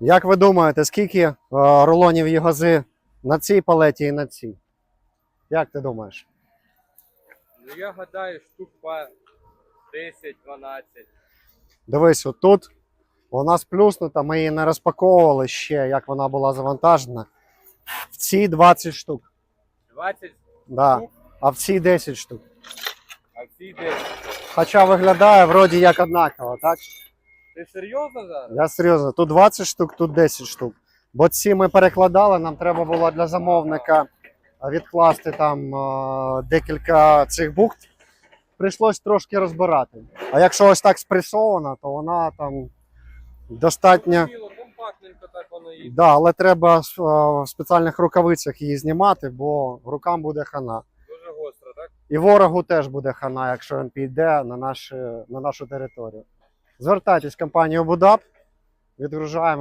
Як ви думаєте, скільки е, рулонів єгози на цій палеті і на цій? Як ти думаєш? Ну я гадаю, штук по 10-12. Дивись, отут у нас плюснута, ми її не розпаковували ще, як вона була завантажена. В цій 20 штук. 20, Да. штук, А в цій 10 штук. а всі 10. Хоча виглядає вроді як однаково, так? Ти серйозно зараз? Я серйозно, тут 20 штук, тут 10 штук. Бо ці ми перекладали, нам треба було для замовника відкласти там е, декілька цих бухт. Прийшлось трошки розбирати. А якщо ось так спресована, то вона там достатньо. Компактненько так воно їде. Да, але треба е, в спеціальних рукавицях її знімати, бо рукам буде хана. Дуже гостро, так? І ворогу теж буде хана, якщо він піде на, наші, на нашу територію. Звертайтесь в компанію Будап, відгружаємо.